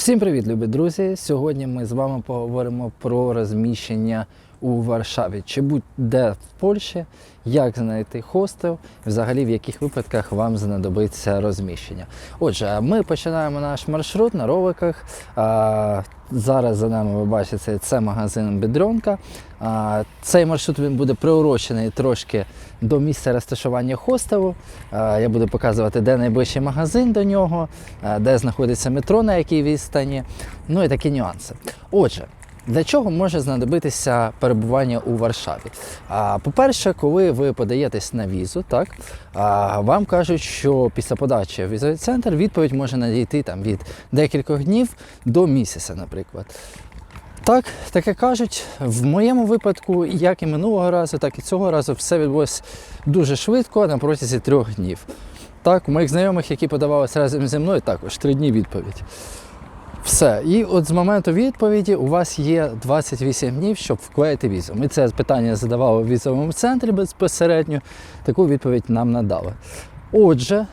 Всім привіт, любі друзі! Сьогодні ми з вами поговоримо про розміщення у Варшаві чи будь-де в Польщі, як знайти хостел, взагалі в яких випадках вам знадобиться розміщення. Отже, ми починаємо наш маршрут на роликах. Зараз за нами ви бачите, це магазин Бідронка. Цей маршрут він буде приурочений трошки до місця розташування хостелу. Я буду показувати, де найближчий магазин до нього, де знаходиться метро, на якій відстані, ну і такі нюанси. Отже, для чого може знадобитися перебування у Варшаві? По-перше, коли ви подаєтесь на візу, так вам кажуть, що після подачі в візовий центр відповідь може надійти там від декількох днів до місяця, наприклад. Так, таке кажуть. В моєму випадку, як і минулого разу, так і цього разу, все відбулося дуже швидко на протязі трьох днів. Так, у моїх знайомих, які подавалися разом зі мною, також три дні відповідь. Все. І от з моменту відповіді у вас є 28 днів, щоб вклеїти візу. Ми це питання задавали в візовому центрі безпосередньо, таку відповідь нам надали. Отже,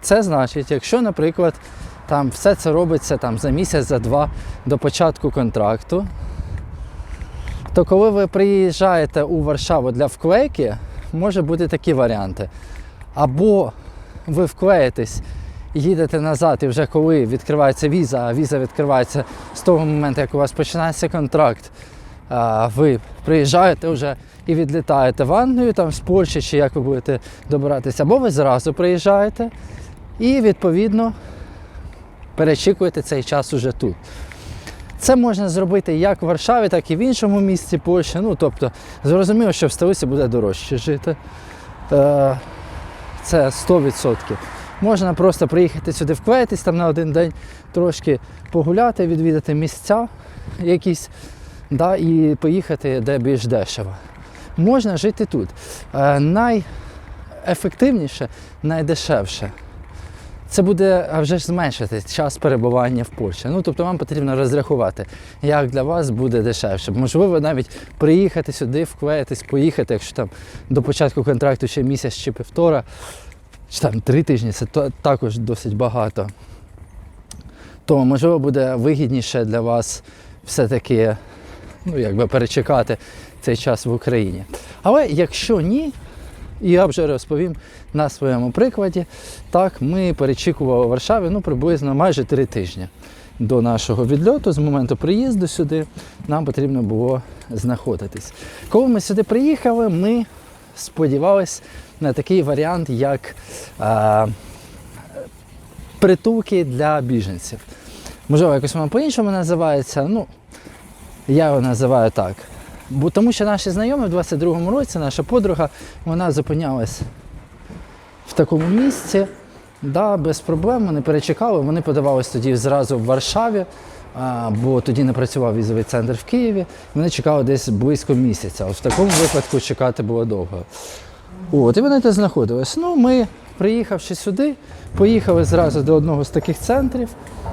це значить, якщо, наприклад, там все це робиться там, за місяць, за два до початку контракту, то коли ви приїжджаєте у Варшаву для вклейки, може бути такі варіанти. Або ви вклеїтесь і їдете назад, і вже коли відкривається віза, а віза відкривається з того моменту, як у вас починається контракт, ви приїжджаєте вже і відлітаєте в Англію, там з Польщі, чи як ви будете добиратися, або ви зразу приїжджаєте і відповідно перечікуєте цей час уже тут. Це можна зробити як в Варшаві, так і в іншому місті Польщі. Ну, тобто, зрозуміло, що в столиці буде дорожче жити. Е, Це 100%. Можна просто приїхати сюди вклеїтись там на один день, трошки погуляти, відвідати місця якісь, да, і поїхати де більш дешево. Можна жити тут. Е, найефективніше, найдешевше. Це буде вже ж зменшити час перебування в Польщі. Ну тобто вам потрібно розрахувати, як для вас буде дешевше. Можливо, навіть приїхати сюди, вклеїтись, поїхати, якщо там до початку контракту ще місяць чи півтора, чи там три тижні, це також досить багато. То можливо буде вигідніше для вас все-таки ну, якби перечекати цей час в Україні. Але якщо ні, і я вже розповім на своєму прикладі. Так, ми перечікували у Варшаві ну, приблизно майже три тижні до нашого відльоту. З моменту приїзду сюди нам потрібно було знаходитись. Коли ми сюди приїхали, ми сподівалися на такий варіант, як е, притулки для біженців. Можливо, якось воно по-іншому називається. Ну, я його називаю так. Бо тому що наші знайомі в 22-му році, наша подруга, вона зупинялась в такому місці, да, без проблем, вони перечекали, вони подавались тоді зразу в Варшаві, бо тоді не працював візовий центр в Києві. Вони чекали десь близько місяця. От в такому випадку чекати було довго. От, і вони тут знаходились. Ну, ми, приїхавши сюди, поїхали зразу до одного з таких центрів.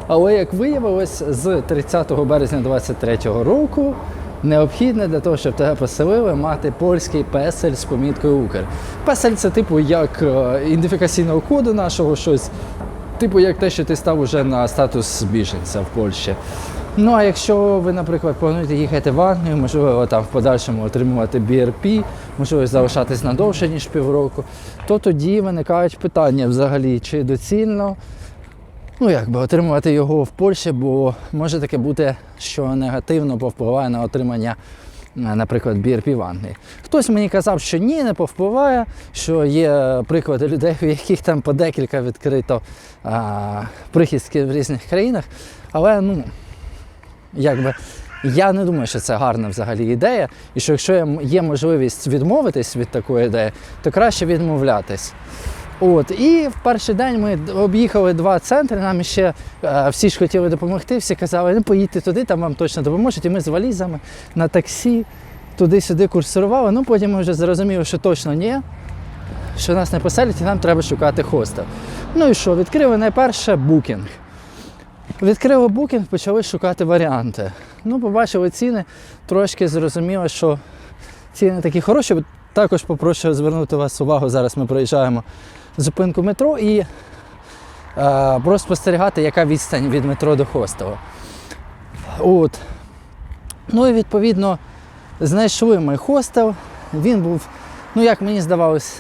Але як виявилось, з 30 березня 2023 року необхідно для того, щоб тебе поселили, мати польський песель з поміткою Укр. Песель це типу як е, ідентифікаційного коду нашого щось. Типу, як те, що ти став уже на статус біженця в Польщі. Ну а якщо ви, наприклад, плануєте їхати в Англію, можливо, там в подальшому отримувати BRP, можливо, залишатись надовше, ніж півроку, то тоді виникають питання взагалі, чи доцільно ну, якби, отримувати його в Польщі, бо може таке бути, що негативно повпливає на отримання, наприклад, BRP в Англії. Хтось мені казав, що ні, не повпливає, що є приклади людей, у яких там по декілька відкрито а, прихистки в різних країнах. Але ну, якби я не думаю, що це гарна взагалі ідея, і що якщо є можливість відмовитись від такої ідеї, то краще відмовлятись. От, і в перший день ми об'їхали два центри, нам ще е, всі ж хотіли допомогти, всі казали, ну поїдьте туди, там вам точно допоможуть. І ми з валізами на таксі туди-сюди курсували. Ну потім ми вже зрозуміли, що точно ні, що нас не поселять і нам треба шукати хостел. Ну і що, відкрили найперше букінг. Відкрили букінг, почали шукати варіанти. Ну, побачили ціни, трошки зрозуміло, що ціни такі хороші. Також попрошу звернути вас увагу. Зараз ми проїжджаємо зупинку метро і е, проспостерігати, яка відстань від метро до хостелу. От. Ну і відповідно знайшли ми хостел. Він був, ну як мені здавалось,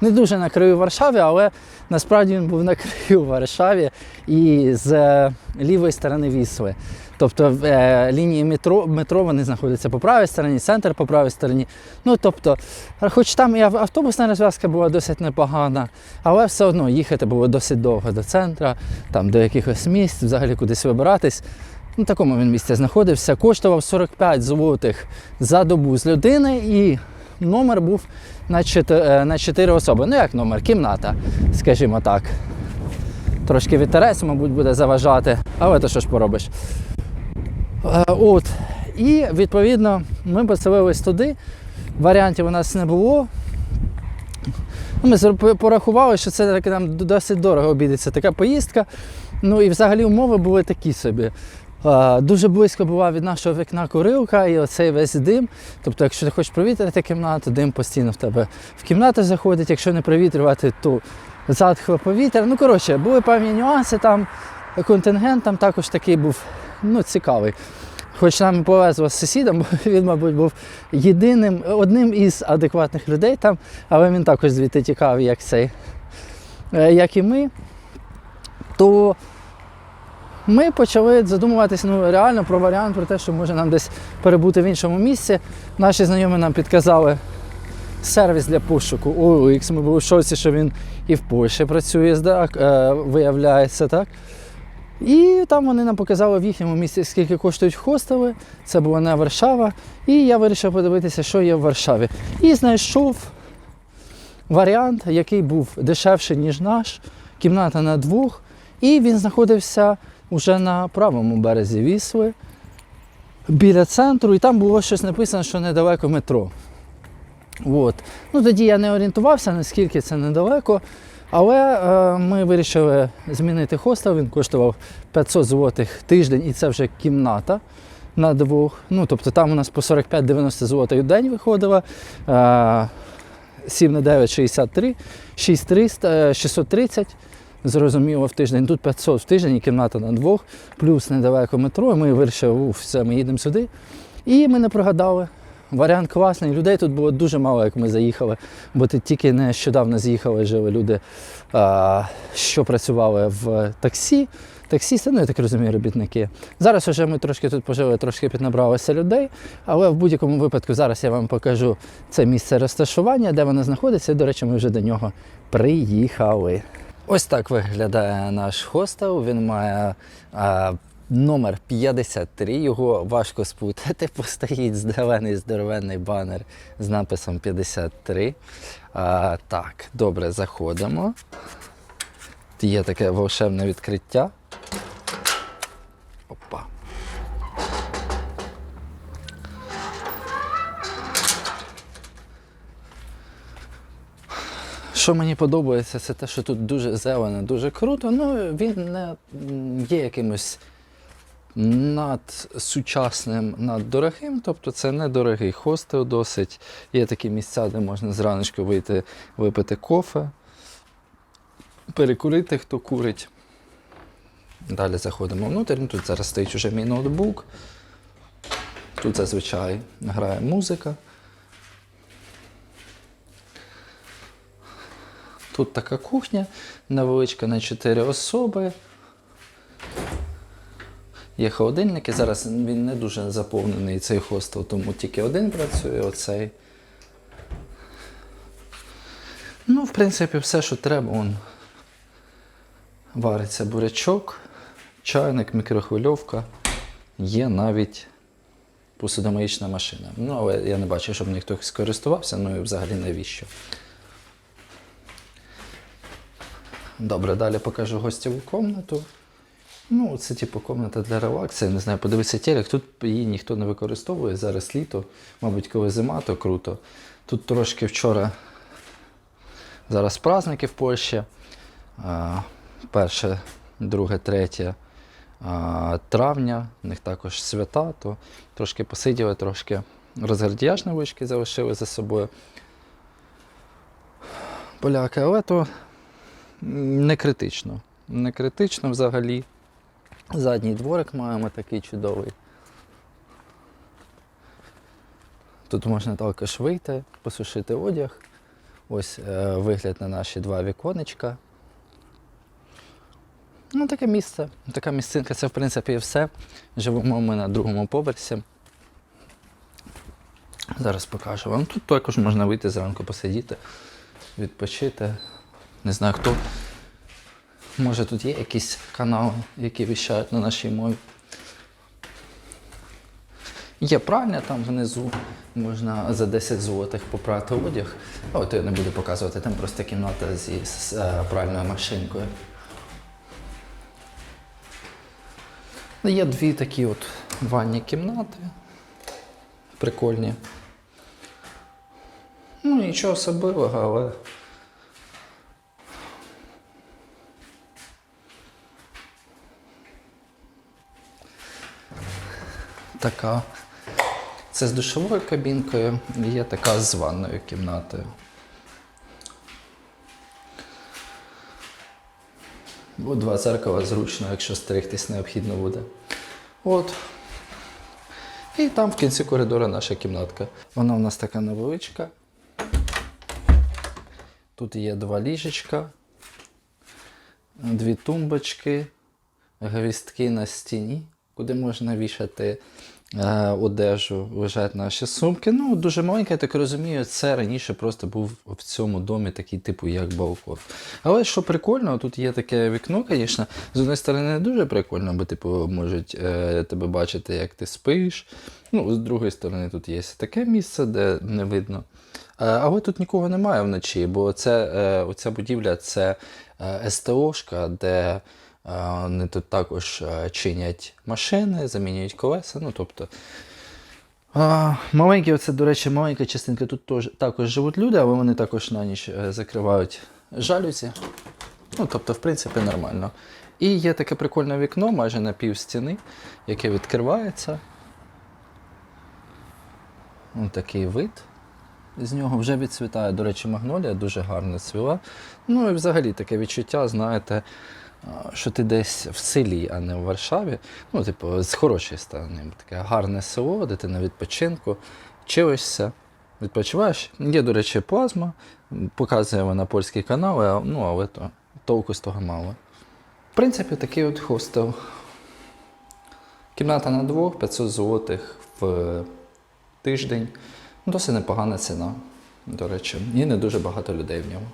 не дуже на краю Варшави, але насправді він був на краю Варшави і з е, лівої сторони Вісли. Тобто е, лінії метро, метро вони знаходяться по правій стороні, центр по правій стороні. Ну тобто, хоч там і автобусна розв'язка була досить непогана, але все одно їхати було досить довго до центра, там до якихось місць, взагалі кудись вибиратись. Ну, в такому він місці знаходився. Коштував 45 злотих за добу з людини, і номер був на 4, на 4 особи. Ну як номер? Кімната, скажімо так. Трошки вітерець, мабуть, буде заважати, але то що ж поробиш. Е, От. І відповідно ми поселились туди. Варіантів у нас не було. Ну, Ми порахували, що це таки нам досить дорого обійдеться така поїздка. Ну і взагалі умови були такі собі. Е, Дуже близько була від нашого вікна курилка і оцей весь дим. Тобто, якщо ти хочеш провітрити кімнату, дим постійно в тебе в кімнату заходить. Якщо не провітрювати, то затхло повітря. Ну, коротше, були певні нюанси там. Контингент там також такий був ну, цікавий. Хоч нам повезло з сусідом, бо він, мабуть, був єдиним, одним із адекватних людей там, але він також звідти тікав, як цей, е, як і ми. То ми почали задумуватись ну, реально про варіант, про те, що може нам десь перебути в іншому місці. Наші знайомі нам підказали сервіс для пошуку OLX. Ми були в шоці, що він і в Польщі працює, так, е, виявляється, так. І там вони нам показали в їхньому місці, скільки коштують хостели. Це була не Варшава. І я вирішив подивитися, що є в Варшаві. І знайшов варіант, який був дешевший, ніж наш, кімната на двох. І він знаходився уже на правому березі Вісли, біля центру, і там було щось написано, що недалеко метро. От. Ну, тоді я не орієнтувався, наскільки це недалеко. Але е, ми вирішили змінити хостел. Він коштував 500 злотих тиждень, і це вже кімната на двох. Ну, тобто там у нас по 45-90 злотих в день виходило. Е, 7 на 9 63, 6300, е, 630. Зрозуміло, в тиждень. Тут 500 в тиждень і кімната на двох, плюс недалеко метро. І ми вирішили, уф, все, ми їдемо сюди. І ми не прогадали. Варіант класний. Людей тут було дуже мало, як ми заїхали, бо тут тільки нещодавно з'їхали, жили люди, що працювали в таксі. Таксісти, ну я так розумію, робітники. Зараз вже ми трошки тут пожили, трошки піднабралося людей, але в будь-якому випадку зараз я вам покажу це місце розташування, де воно знаходиться. До речі, ми вже до нього приїхали. Ось так виглядає наш хостел. Він має а, номер 53. Його важко спутати, постоїть здоровений здоровенний банер з написом 53. А, так, добре, заходимо. Є таке волшебне відкриття. Що мені подобається, це те, що тут дуже зелено, дуже круто. Ну він не є якимось надсучасним, наддорогим. Тобто це недорогий хостел досить. Є такі місця, де можна зраночку вийти випити кофе, перекурити, хто курить. Далі заходимо внутрі. Ну, Тут зараз стоїть уже мій ноутбук. Тут зазвичай грає музика. Тут така кухня невеличка на 4 особи. Є холодильники. Зараз він не дуже заповнений цей хостел, тому тільки один працює, оцей. Ну, в принципі, все, що треба, он вариться бурячок, чайник, мікрохвильовка. Є навіть посудомоїчна машина. Ну, але я не бачу, щоб ніхто скористувався, ну і взагалі навіщо. Добре, далі покажу гостєву комнату. Ну, це типу комната для релаксу. Я не знаю, подивися телек. Тут її ніхто не використовує. Зараз літо. Мабуть, коли зима, то круто. Тут трошки вчора. Зараз праздники в Польщі. Перше, друге, третє травня. У них також свята, то трошки посиділи, трошки розгардіяж невеличкий залишили за собою. Поляки, але то не критично. не критично взагалі. Задній дворик маємо такий чудовий. Тут можна також вийти, посушити одяг. Ось е, вигляд на наші два віконечка. Ну, таке місце, така місцинка, це в принципі і все. Живемо ми на другому поверсі. Зараз покажу вам. Тут також можна вийти зранку посидіти, відпочити. Не знаю хто. Може тут є якісь канали, які віщають на нашій мові. Є пральня там внизу, можна за 10 злотих попрати одяг. О, то я не буду показувати, там просто кімната зі з, е, пральною машинкою. Є дві такі от ванні кімнати. Прикольні. Ну, нічого особливого, але. Така. Це з душовою кабінкою, і є така з ванною кімнатою. Бо два зеркала зручно, якщо стригтись необхідно буде. От. І там в кінці коридору наша кімнатка. Вона у нас така невеличка. Тут є два ліжечка, дві тумбочки, гвістки на стіні, куди можна вішати е, одежу, лежать наші сумки. Ну, дуже маленька, я так розумію, це раніше просто був в цьому домі такий типу, як балкон. Але що прикольно, тут є таке вікно, звісно, з однієї сторони не дуже прикольно, бо типу можуть е, тебе бачити, як ти спиш. Ну, з другої сторони, тут є таке місце, де не видно. Е, Але тут нікого немає вночі, бо це, е, оця будівля це е, СТОшка, де вони тут також е, чинять машини, замінюють колеса. Ну, тобто, маленькі, оце, до речі, маленька частинка. Тут тож, також живуть люди, але вони також на ніч е, закривають жалюзі. Ну, тобто, в принципі, нормально. І є таке прикольне вікно майже на пів стіни, яке відкривається. Ось такий вид. З нього вже відцвітає, до речі, магнолія дуже гарно цвіла. Ну і взагалі таке відчуття, знаєте, що ти десь в селі, а не в Варшаві. Ну, типу, з хорошої сторони. Таке гарне село, де ти на відпочинку, вчишся, відпочиваєш. Є, до речі, плазма, показує вона польські канали, ну, але то, толку з того мало. В принципі, такий от хостел. Кімната на двох, 500 злотих в тиждень. Досить непогана ціна, до речі. І не дуже багато людей в ньому.